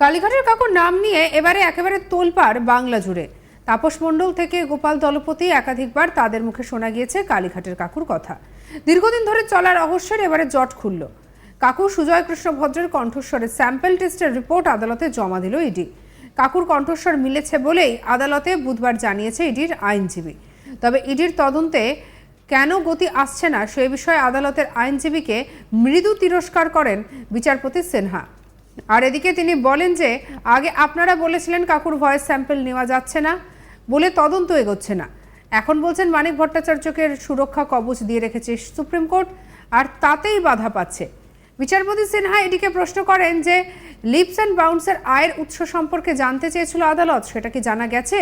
কালীঘাটের কাকুর নাম নিয়ে এবারে একেবারে তোলপাড় বাংলা জুড়ে। তাপস মণ্ডল থেকে গোপাল দলপতি একাধিকবার তাদের মুখে শোনা গিয়েছে কালীঘাটের কাকুর কথা। দীর্ঘদিন ধরে চলা রহস্যের এবারে জট খুলল। কাকু সুজয় কৃষ্ণ ভদ্রের কণ্ঠস্বরের স্যাম্পল টেস্টের রিপোর্ট আদালতে জমা দিল ইডি। কাকুর কণ্ঠস্বর মিলেছে বলেই আদালতে বুধবার জানিয়েছে ইডির আইনজীবী। তবে ইডির তদন্তে কেন গতি আসছে না সে বিষয়ে আদালতের আইনজীবীকে মৃদু তিরস্কার করেন বিচারপতি সিনহা। আর এদিকে তিনি বলেন যে, আগে আপনারা বলেছিলেন কাকুর ভয়েস স্যাম্পল নেওয়া যাচ্ছে না বলে তদন্ত এগোচ্ছে না। এখন বলছেন মানিক ভট্টাচার্যকে সুরক্ষা কবচ দিয়ে রেখেছে সুপ্রিম কোর্ট, আর তাতেই বাধা পাচ্ছে। বিচারপতি সিনহা এটিকে প্রশ্ন করেন যে লিপস অ্যান্ড বাউন্সের আয়ের উৎস সম্পর্কে জানতে চেয়েছিল আদালত, সেটা কি জানা গেছে?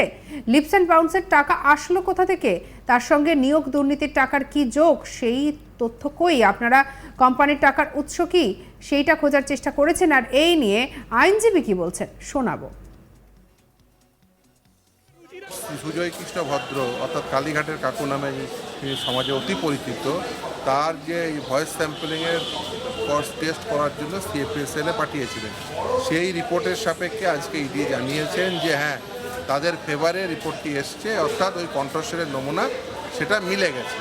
লিপস অ্যান্ড বাউন্সের টাকা আসলো কোথা থেকে? তার সঙ্গে নিয়োগ দুর্নীতির টাকার কি যোগ? সেই তথ্য কই? আপনারা কোম্পানির টাকার উৎস কি? সেইটা খোঁজার চেষ্টা করেছেন আর এই নিয়ে আইনজীবী কি বলছেন? শোনাবো। সুজয় কৃষ্ণ ভদ্র, অর্থাৎ কালীঘাটের কাকু নামে সমাজে অতি পরিচিত, তার যে ভয়েস স্যাম্পলিংয়ের টেস্ট করার জন্য সিএফএসএলে পাঠিয়েছিলেন। সেই রিপোর্টের সাপেক্ষে আজকে ইডি জানিয়েছেন যে হ্যাঁ তাদের ফেভারে রিপোর্টটি এসছে, অর্থাৎ ওই কণ্ঠস্বরের নমুনা, সেটা মিলে গেছে।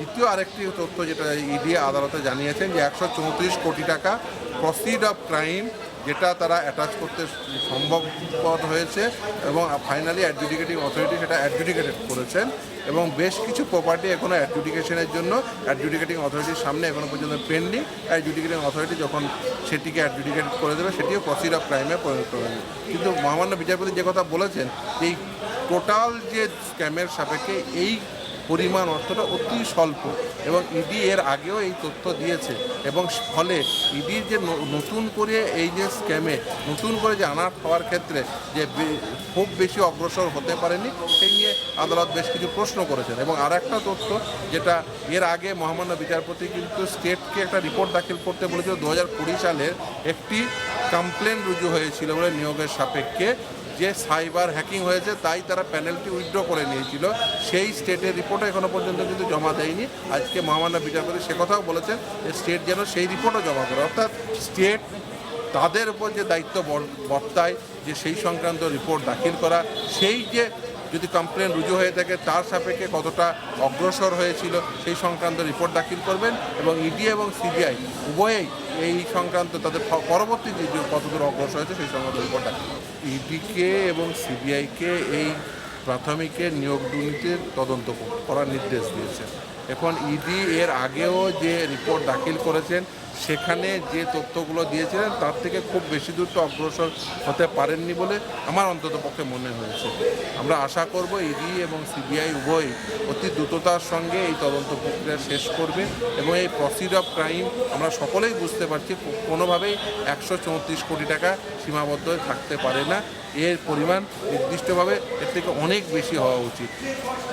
দ্বিতীয় আরেকটি তথ্য যেটা ইডি আদালতে জানিয়েছেন যে একশো চৌত্রিশ কোটি টাকা প্রসিড অফ ক্রাইম যেটা তারা অ্যাটাচ করতে সম্ভবপর হয়েছে এবং ফাইনালি অ্যাডজুডিকেটিং অথরিটি সেটা অ্যাডজুডিকেটেড করেছেন এবং বেশ কিছু প্রপার্টি এখনও অ্যাডজুডিকেশনের জন্য অ্যাডজুডিকেটিং অথরিটির সামনে এখনও পর্যন্ত পেন্ডিং অ্যাডজুডিকেটিং অথরিটি যখন সেটিকে অ্যাডজুডিকেট করে দেবে, সেটিও প্রসিড অফ ক্রাইমে পরিণত হবে। কিন্তু মহামান্য বিচারপতি যে কথা বলেছেন, এই টোটাল যে স্ক্যামের সাপেক্ষে এই পরিমাণ অর্থটা অতি স্বল্প এবং ইডি এর আগেও এই তথ্য দিয়েছে এবং ফলে ইডির যে নতুন করে এই যে স্ক্যামে, নতুন করে যে আনার হওয়ার ক্ষেত্রে যে খুব বেশি অগ্রসর হতে পারেনি, সেই নিয়ে আদালত বেশ কিছু প্রশ্ন করেছেন। এবং আর একটা তথ্য, যেটা এর আগে মহামান্য বিচারপতি কিন্তু স্টেটকে একটা রিপোর্ট দাখিল করতে বলেছিল, দু হাজার কুড়ি সালের একটি কমপ্লেন রুজু হয়েছিল বলে নিয়োগের সাপেক্ষে যে সাইবার হ্যাকিং হয়েছে, তাই তারা প্যানেলটি উইথড্র করে নিয়েছিল। সেই স্টেটের রিপোর্টও এখনও পর্যন্ত কিন্তু জমা দেয়নি। আজকে মহামান্য বিচারপতি সে কথাও বলেছেন যে স্টেট যেন সেই রিপোর্টও জমা করে। অর্থাৎ স্টেট তাদের উপর যে দায়িত্ব বর- বর্তায়, যে সেই সংক্রান্ত রিপোর্ট দাখিল করা, সেই যে যদি কমপ্লেন রুজু হয়ে থাকে, তার সাপেক্ষে কতটা অগ্রসর হয়েছিল সেই সংক্রান্ত রিপোর্ট দাখিল করবেন এবং ইডি এবং সিবিআই উভয়েই এই সংক্রান্ত তাদের পরবর্তী যে কতদূর অগ্রসর হয়েছে সেই সংক্রান্ত রিপোর্ট দাখিল ইডিকে এবং সিবিআইকে এই প্রাথমিকের নিয়োগ দুর্নীতির তদন্ত করার নির্দেশ দিয়েছে এখন ইডি এর আগেও যে রিপোর্ট দাখিল করেছেন সেখানে যে তথ্যগুলো দিয়েছিলেন, তার থেকে খুব বেশি দূর তো অগ্রসর হতে পারেননি বলে আমার অন্তত পক্ষে মনে হয়েছে। আমরা আশা করব ইডি এবং সিবিআই উভয়ই অতি দ্রুততার সঙ্গে এই তদন্ত প্রক্রিয়া শেষ করবে এবং এই প্রসিড অফ ক্রাইম আমরা সকলেই বুঝতে পারছি কোনোভাবেই একশো চৌত্রিশ কোটি টাকা সীমাবদ্ধ থাকতে পারে না। এর পরিমাণ নির্দিষ্টভাবে এর থেকে অনেক বেশি হওয়া উচিত।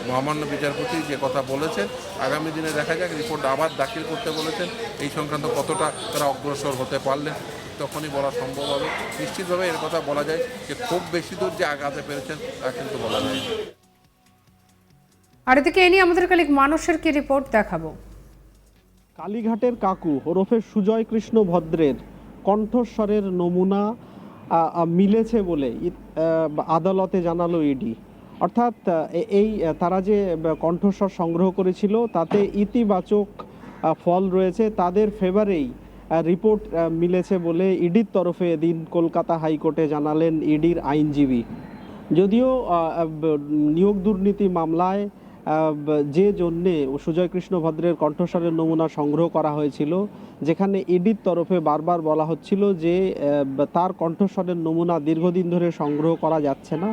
মহামান্য বিচারপতি যে কথা বলেছেন, আগামী দিনে দেখা যাক, রিপোর্ট আবার দাখিল করতে বলেছেন। এই সংক্রান্ত কতটা তারা অগ্রসর হতে পারলেন তখনই বলা সম্ভব হবে। নিশ্চিতভাবে এর কথা বলা যায় যে খুব বেশি দূর যে আগাতে পেরেছেন তা কিন্তু বলা যায় আর এদিকে এ নিয়ে আমাদের কালিক মানুষের কি রিপোর্ট দেখাবো? কালীঘাটের কাকু ওরফে সুজয় কৃষ্ণ ভদ্রের কণ্ঠস্বরের নমুনা মিলেছে বলে আদালতে জানালো ইডি। অর্থাৎ এই তারা যে কণ্ঠস্বর সংগ্রহ করেছিল তাতে ইতিবাচক ফল রয়েছে। তাদের ফেভারেই রিপোর্ট মিলেছে বলে ইডির তরফে এদিন কলকাতা হাইকোর্টে জানালেন ইডির আইনজীবী। যদিও নিয়োগ দুর্নীতি মামলায় যে জন্যে সুজয় কৃষ্ণ ভদ্রের কণ্ঠস্বরের নমুনা সংগ্রহ করা হয়েছিল, যেখানে ইডির তরফে বারবার বলা হচ্ছিল যে তার কণ্ঠস্বরের নমুনা দীর্ঘদিন ধরে সংগ্রহ করা যাচ্ছে না।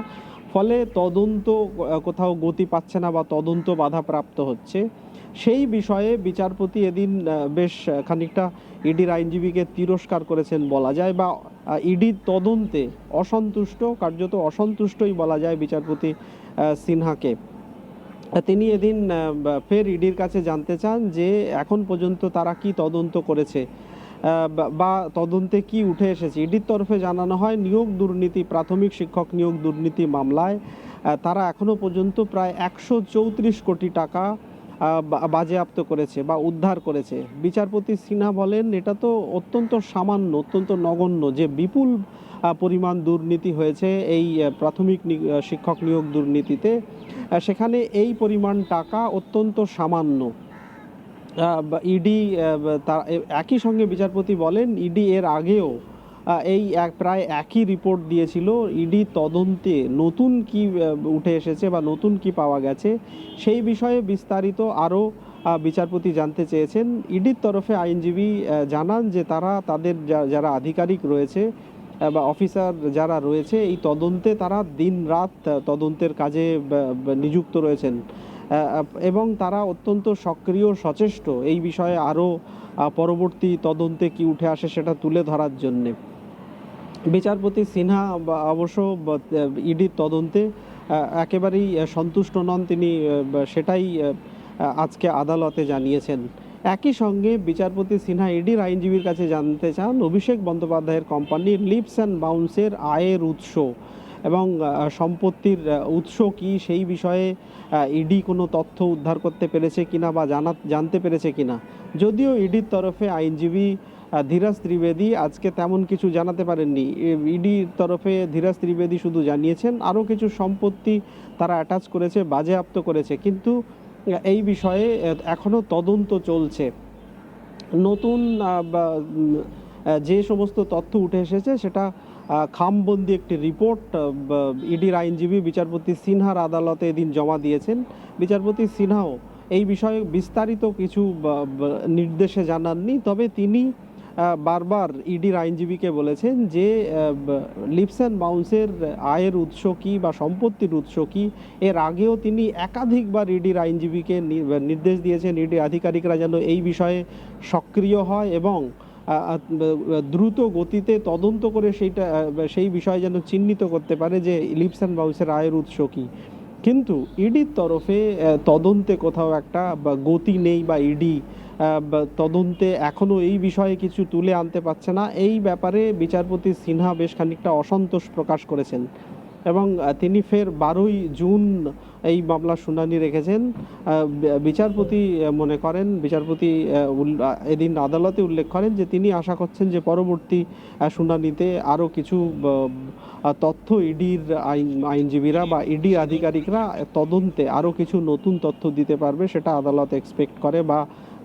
ফলে তদন্ত কোথাও গতি পাচ্ছে না বা তদন্ত বাধাপ্রাপ্ত হচ্ছে। সেই বিষয়ে বিচারপতি এদিন বেশ খানিকটা ইডির আইনজীবীকে তিরস্কার করেছেন বলা যায় বা ইডির তদন্তে অসন্তুষ্ট, কার্যত অসন্তুষ্টই বলা যায় বিচারপতি সিনহাকে। তিনি এদিন ফের ইডির কাছে জানতে চান যে এখন পর্যন্ত তারা কি তদন্ত করেছে বা- তদন্তে কি উঠে এসেছে। ইডির তরফে জানানো হয়, নিয়োগ দুর্নীতি, প্রাথমিক শিক্ষক নিয়োগ দুর্নীতি মামলায় তারা এখনও পর্যন্ত প্রায় একশো চৌত্রিশ কোটি টাকা বাজেয়াপ্ত করেছে বা উদ্ধার করেছে। বিচারপতি সিনহা বলেন, এটা তো অত্যন্ত সামান্য, অত্যন্ত নগণ্য যে বিপুল পরিমাণ দুর্নীতি হয়েছে এই প্রাথমিক শিক্ষক নিয়োগ দুর্নীতিতে। সেখানে এই পরিমাণ টাকা অত্যন্ত সামান্য। ইডি তার একই সঙ্গে বিচারপতি বলেন, ইডি এর আগেও এই এক প্রায় একই রিপোর্ট দিয়েছিল। ইডি তদন্তে নতুন কি উঠে এসেছে বা নতুন কি পাওয়া গেছে সেই বিষয়ে বিস্তারিত আরও বিচারপতি জানতে চেয়েছেন। ইডির তরফে আইনজীবী জানান যে তারা তাদের যারা আধিকারিক রয়েছে বা অফিসার যারা রয়েছে, এই তদন্তে তারা দিন রাত তদন্তের কাজে নিযুক্ত রয়েছেন। এবং তারা অত্যন্ত সক্রিয়, সচেষ্ট। এই বিষয়ে আরও পরবর্তী তদন্তে কি উঠে আসে সেটা তুলে ধরার জন্যে। বিচারপতি সিনহা অবশ্য ইডির তদন্তে একেবারেই সন্তুষ্ট নন তিনি সেটাই আজকে আদালতে জানিয়েছেন। একই সঙ্গে বিচারপতি সিনহা ইডির আইনজীবীর কাছে জানতে চান, অভিষেক বন্দ্যোপাধ্যায়ের কোম্পানির লিপস অ্যান্ড বাউন্সের আয়ের উৎস এবং সম্পত্তির উৎস কি, সেই বিষয়ে ইডি কোনো তথ্য উদ্ধার করতে পেরেছে কিনা বা জানা, জানতে পেরেছে কিনা। যদিও ইডির তরফে আইনজীবী ধীরাজ ত্রিবেদী আজকে তেমন কিছু জানাতে পারেননি। ইডির তরফে ধীরাজ ত্রিবেদী শুধু জানিয়েছেন, আরও কিছু সম্পত্তি তারা অ্যাটাচ করেছে, বাজেয়াপ্ত করেছে। কিন্তু এই বিষয়ে এখনও তদন্ত চলছে। নতুন যে সমস্ত তথ্য উঠে এসেছে, সেটা খামবন্দি একটি রিপোর্ট ইডির আইনজীবী বিচারপতি সিনহার আদালতে এদিন জমা দিয়েছেন। বিচারপতি সিনহাও এই বিষয়ে বিস্তারিত কিছু নির্দেশে জানাননি, তবে তিনি বারবার ইডির আইনজীবীকে বলেছেন যে লিপস অ্যান্ড বাউন্সের আয়ের উৎস কী বা সম্পত্তির উৎস কি? এর আগেও তিনি একাধিকবার ইডির আইনজীবীকে নির্দেশ দিয়েছেন, ইডি আধিকারিকরা যেন এই বিষয়ে সক্রিয় হয় এবং দ্রুত গতিতে তদন্ত করে সেইটা সেই বিষয় যেন চিহ্নিত করতে পারে যে লিপস অ্যান্ড বাউন্সের আয়ের উৎস কি। কিন্তু ইডির তরফে তদন্তে কোথাও একটা গতি নেই বা ইডি তদন্তে এখনও এই বিষয়ে কিছু তুলে আনতে পারছে না। এই ব্যাপারে বিচারপতি সিনহা বেশ খানিকটা অসন্তোষ প্রকাশ করেছেন এবং তিনি ফের বারোই জুন এই মামলার শুনানি রেখেছেন। বিচারপতি মনে করেন, বিচারপতি এদিন আদালতে উল্লেখ করেন যে তিনি আশা করছেন যে পরবর্তী শুনানিতে আরও কিছু তথ্য ইডির আইন, আইনজীবীরা বা ইডি আধিকারিকরা তদন্তে আরও কিছু নতুন তথ্য দিতে পারবে, সেটা আদালত এক্সপেক্ট করে বা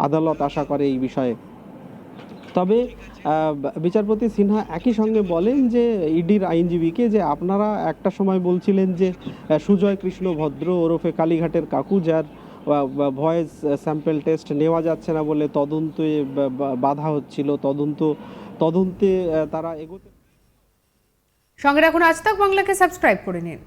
আদালত আশা করে এই বিষয়ে। তবে বিচারপতি সিনহা একই সঙ্গে বলেন যে, ইডির আইনজীবীকে যে আপনারা একটা সময় বলছিলেন যে সুজয় কৃষ্ণ ভদ্র ওরফে কালীঘাটের কাকু, যার ভয়েস স্যাম্পেল টেস্ট নেওয়া যাচ্ছে না বলে তদন্তে বাধা হচ্ছিল, তদন্ত, তদন্তে তারা এগোতে সঙ্গে রাখুন আজ তাক বাংলাকে সাবস্ক্রাইব করে নিন।